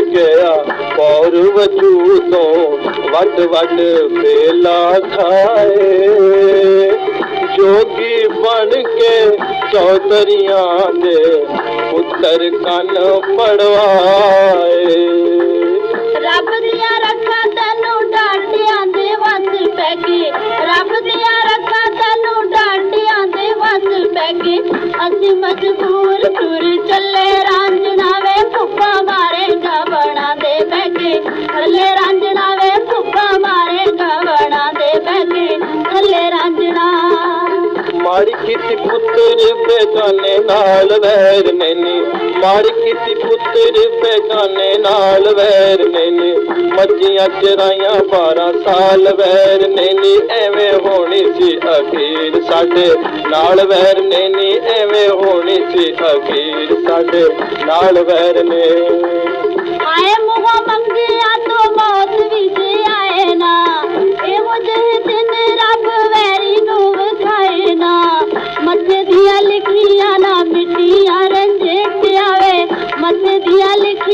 ਗਿਆ ਪੌਰ ਵਜੂਦੋਂ ਵੱਡ ਵੱਡ ਬੇਲਾ ਖਾਏ। ਜੋਗੀ ਬਣ ਕੇ ਚੌਧਰੀਆਂ ਦੇ ਪੁੱਤਰ ਕੰਨ ਪੜਵਾਏ। ਮਾੜੀ ਕੀਤੀ ਪੁੱਤਰ ਬੇਗਾਨੇ ਨਾਲ ਵੈਰ ਨੈਨੀ ਮਾੜੀ ਕੀਤੀ ਪੁੱਤਰ ਬੇਗਾਨੇ ਨਾਲ ਵੈਰ ਨੈਨੀ ਮੱਝੀਆਂ ਚਰਾਈਆਂ 12 ਸਾਲ ਵੈਰ ਨੈਨੀ ਐਵੇਂ ਹੋਣੀ ਸੀ ਅਖੀਰ ਸਾਡੇ ਨਾਲ ਵੈਰ ਨੈਨੀ ਐਵੇਂ ਹੋਣੀ ਸੀ ਅਖੀਰ ਸਾਡੇ ਨਾਲ ਵੈਰ ਨੇ ਆਏ ਮੂੰਹੋਂ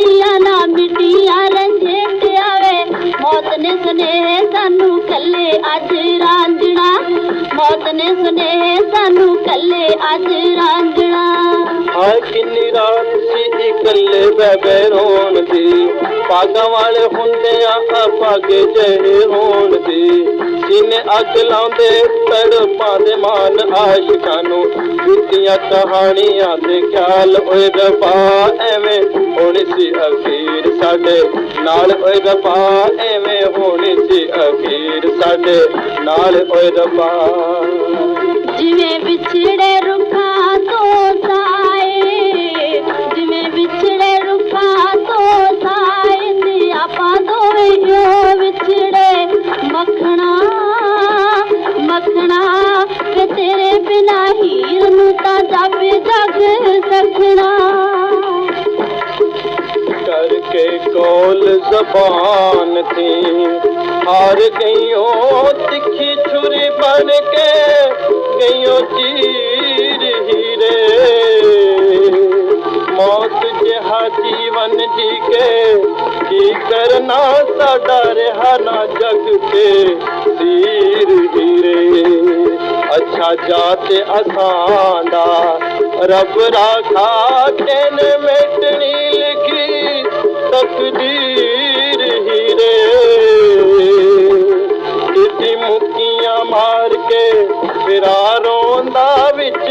ਦੀਆਂ ਨਾ ਮਿੱਟੀਆਂ ਰੰਜੇ ਤੇ ਆਵੇ ਮੌਤ ਨੇ ਸੁਨੇਹੇ ਸਾਨੂੰ ਕੱਲੇ ਅੱਜ ਰਾਂਝਣਾ। ਮੌਤ ਨੇ ਸੁਨੇਹੇ ਸਾਨੂੰ ਕੱਲੇ ਅੱਜ ਰਾਂਝਣਾ। ਹਾਏ ਕਿੰਨੀ ਰਾਤ ਸੀ ਇਕੱਲੇ ਬੈਬੇ ਰੋਣ ਦੀ। ਪਾਗਾਂ ਵਾਲੇ ਹੁੰਦੇ ਆ ਭਾਗੇ ਜਿਹੇ ਹੋਣ ਦੀ। ਸੀਨੇ ਅੱਗ ਲਾਉਂਦੇ ਤੜਪਾਂ ਦੇ ਮਾਨ ਆਸ਼ਿਕਾਂ ਨੂੰ। ਬੀਤੀਆਂ ਕਹਾਣੀਆਂ ਦੇ ਖਿਆਲ ਓਏ ਰੱਬਾ ਐਵੇਂ ਹੋਣੀ ਸੀ ਅਖੀਰ ਸਾਡੇ ਨਾਲ। ਓਏ ਰੱਬਾ ਐਵੇਂ ਹੋਣੀ ਸੀ ਅਖੀਰ ਸਾਡੇ ਨਾਲ। ਓਏ ਰੱਬਾ करबान ते हर कयूं तिखी छुरी बन के जीरे मौत जहा जीवन जी करण सदा रिहा न जग के वीर हीरे। अच्छा जाते आस रब राखा केन मिटनी लिखी तकदीर हीरे इति मुक्कियां मार के फिरा रोंदा विच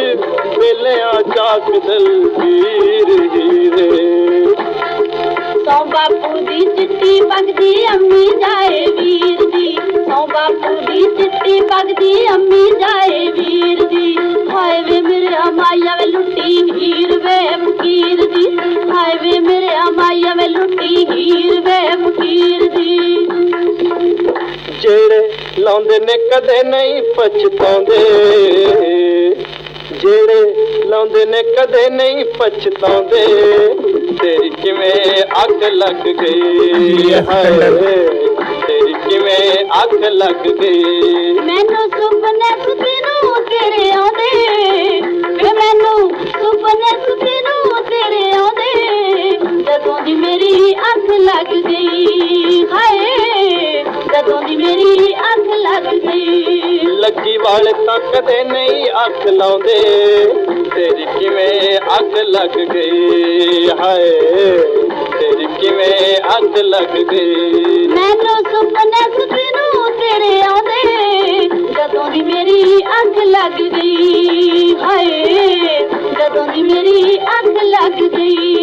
बेलियां चाक दलबीर हीरे ਸੌ ਬਾਪੂ ਦੀ ਚਿੱਟੀ ਪਗਦੀ ਅੰਮੀ ਜਾਏ ਵੀਰ ਦੀ ਸੌ ਬਾਪੂ ਦੀ ਚਿੱਟੀ ਪਗਦੀ ਅੰਮੀ ਜਾਏ ਵੀਰ ਹੀਰ ਵੇ ਫਕੀਰ ਦੀ ਹਾਏ ਵੇ ਮੇਰੇ ਮਾਇਆ ਵੇ ਲੁੱਟੀ ਹੀਰ ਵੇ ਫਕੀਰ ਦੀ। ਜਿਹੜੇ ਲਾਉਂਦੇ ਨੇ ਕਦੇ ਨਹੀਂ ਪਛਤਾਉਂਦੇ ਜਿਹੜੇ ਲਾਉਂਦੇ ਨੇ ਕਦੇ ਨਹੀਂ ਪਛਤਾਉਂਦੇ ਤੇਰੀ ਕਿਵੇਂ ਅੱਗ ਲੱਗ ਗਈ ਹਾਏ ਤੇਰੀ ਕਿਵੇਂ ਅੱਗ ਲੱਗ ਗਈ। ਮੈਨੂੰ ਸੁਪਨੇ ਸੁਪਨੂ ਤੇਰੇ ਆਉਂਦੇ ਲੱਗੀ ਵਾਲੇ ਤਾਂ ਕਦੇ ਨਹੀਂ ਅੱਖ ਲਾਉਂਦੇ। ਤੇਰੀ ਕਿਵੇਂ ਅੱਗ ਲੱਗ ਗਈ? ਹਾਏ, ਤੇਰੀ ਕਿਵੇਂ ਅੱਗ ਲੱਗ ਗਈ? ਮੈਨੂੰ ਸੁਪਨੇ ਸੁਪਨੂ ਤੇਰੇ ਆਉਂਦੇ, ਜਦੋਂ ਦੀ ਮੇਰੀ ਅੱਗ ਲੱਗ ਗਈ। ਹਾਏ, ਜਦੋਂ ਦੀ ਮੇਰੀ ਅੱਗ ਲੱਗ ਗਈ।